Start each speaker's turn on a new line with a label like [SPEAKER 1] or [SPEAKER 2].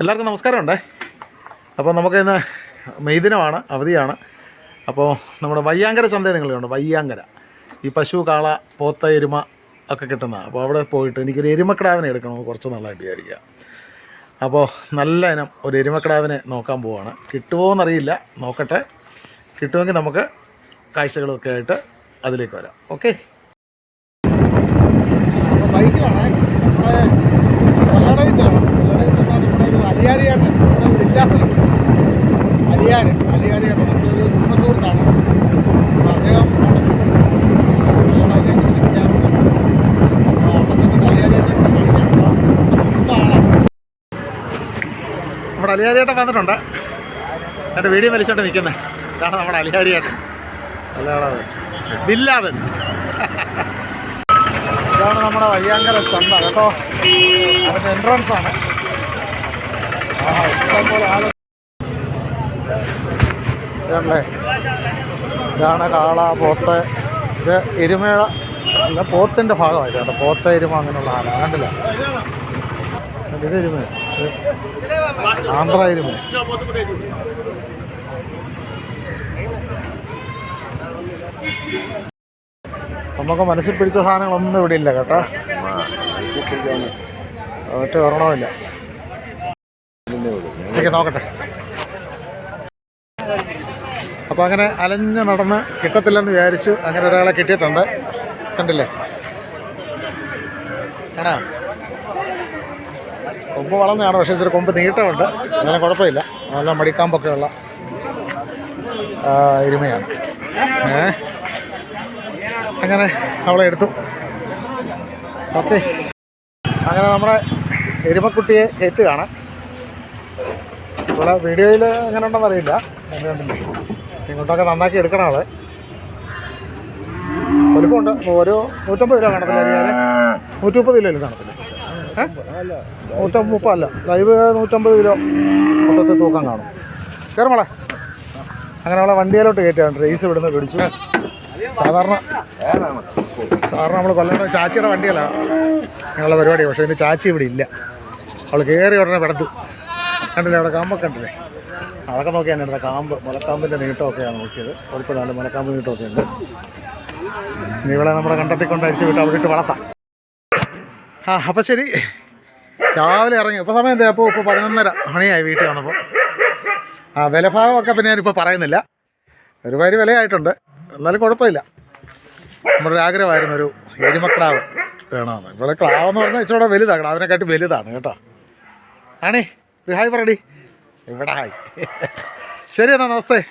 [SPEAKER 1] എല്ലാവർക്കും നമസ്കാരമുണ്ടേ. അപ്പോൾ നമുക്ക് ഇന്ന് മെയ്ദിനമാണ് അവധിയാണ്. അപ്പോൾ നമ്മുടെ വയ്യാങ്കര ചന്ത നിങ്ങൾ കണ്ടു വയ്യാങ്കര. ഈ പശു കാള പോത്ത എരുമ ഒക്കെ കിട്ടുന്ന അപ്പോൾ അവിടെ പോയിട്ട് എനിക്കൊരു എരുമക്കിടാവിനെ എടുക്കണം കുറച്ച് നാളായിട്ട് വിചാരിക്കുക. അപ്പോൾ നല്ല ഇനം ഒരു എരുമക്കിടാവിനെ നോക്കാൻ പോവാണ്. കിട്ടുമോ എന്നറിയില്ല നോക്കട്ടെ. കിട്ടുമെങ്കിൽ നമുക്ക് കാഴ്ചകളൊക്കെ ആയിട്ട് അതിലേക്ക് വരാം. ഓക്കെ. ബൈക്കിലാണ് നമ്മുടെ അലിയാരിയേട്ടൻ വന്നിട്ടുണ്ട്. എന്റെ വീഡിയോ വലിച്ചോണ്ട് നിൽക്കുന്നത് ഇതാണ് നമ്മുടെ അലിയാരിയേട്ടൻ. അല്ലാതെ ബില്ലാതെ ഇതാണ് നമ്മുടെ വയ്യാങ്കര ചന്ത കേട്ടോ? അതിന്റെ എൻട്രൻസ് ആണ്. ഇതല്ലേ? ഇതാണ് കാള പോത്ത്. ഇത് എരുമേഴ അല്ല പോത്തിന്റെ ഭാഗമായിട്ട് കേട്ടോ. പോത്ത എരുമ അങ്ങനെയുള്ള ആണ് കണ്ടില്ല? നമുക്ക് മനസ്സിൽ പിടിച്ച സാധനങ്ങളൊന്നും ഇവിടെ ഇല്ല കേട്ടോ. ഒറ്റ ഒരെണ്ണമില്ല എനിക്ക് നോക്കട്ടെ. അപ്പോൾ അങ്ങനെ അലഞ്ഞു നടന്ന് കിട്ടത്തില്ലെന്ന് വിചാരിച്ചു അങ്ങനെ ഒരാളെ കിട്ടിയിട്ടുണ്ട്. കണ്ടില്ലേ? ആണോ കൊമ്പ് വളർന്നതാണ് പക്ഷേ ഇച്ചിരി കൊമ്പ് നീട്ടമുണ്ട്. അങ്ങനെ കുഴപ്പമില്ല. നല്ല മടിക്കാമ്പൊക്കെയുള്ള എരുമയാണ്. അങ്ങനെ അവളെ എടുത്തു. ഓക്കെ അങ്ങനെ നമ്മുടെ എരുമക്കുട്ടിയെ ഏറ്റുകയാണ് ഇവിടെ വീഡിയോയിൽ എങ്ങനെ ഉണ്ടെന്ന് അറിയില്ല. ഇങ്ങോട്ടൊക്കെ നന്നാക്കി എടുക്കണം അവളെ. വലിപ്പമുണ്ട്. ഓരോ നൂറ്റമ്പത് കിലോ കാണത്തില്ല നൂറ്റി മുപ്പത് കിലോയിലും കാണത്തില്ല? നൂറ്റമ്പത് മുപ്പതല്ല. ലൈവ് നൂറ്റമ്പത് കിലോ. മൊത്തത്തിൽ തൂക്കം കാണും. കയറുമോളെ അങ്ങനെ അവളെ വണ്ടിയിലോട്ട് കയറ്റിയാണ്. റേസ് ഇവിടുന്ന് പിടിച്ചു. സാധാരണ സാധാരണ നമ്മൾ കൊല്ലം ചാച്ചിയുടെ വണ്ടികളാണ് ഞങ്ങളുടെ പരിപാടി. പക്ഷേ ഇതിന്റെ ചാച്ചി ഇവിടെ ഇല്ല. അവൾ കയറി ഉടനെ പെടത്തു. കണ്ടില്ലേ അവിടെ കാമ്പൊക്കെ കണ്ടില്ലേ? അതൊക്കെ നോക്കിയാണ് ഇവിടെ കാമ്പ് മുലക്കാമ്പിന്റെ നീട്ടമൊക്കെയാണ് നോക്കിയത്. കുഴപ്പമില്ല മുലക്കാമ്പ് നീട്ടമൊക്കെ ഉണ്ട്. ഇനി ഇവിടെ നമ്മുടെ കണ്ടെത്തിക്കൊണ്ട് അടിച്ച് വിട്ട് അവിടെ ഇട്ട് വളർത്താം. ആ അപ്പം ശരി. രാവിലെ ഇറങ്ങി. ഇപ്പോൾ സമയം എന്താ? അപ്പോൾ ഇപ്പോൾ പതിനൊന്നര മണിയായി വീട്ടിൽ വന്നപ്പോൾ ആ വിലഭാവമൊക്കെ പിന്നെ ഞാനിപ്പോൾ പറയുന്നില്ല. ഒരുപാട് വിലയായിട്ടുണ്ട്. എന്നാലും കുഴപ്പമില്ല. നമ്മുടെ ഒരു ആഗ്രഹമായിരുന്നു ഒരു എരുമക്ലാവ് വേണമെന്ന്. ഇവിടെ ക്ലാവെന്ന് പറഞ്ഞാൽ ഇച്ചിരി വലുതാണ് ക്ലാവിനെക്കാട്ടി വലുതാണ് കേട്ടോ. ആണേ ഒരു ഹായ് പറയടി. ഇവിടെ ഹായ്? ശരി എന്നാ നമസ്തേ.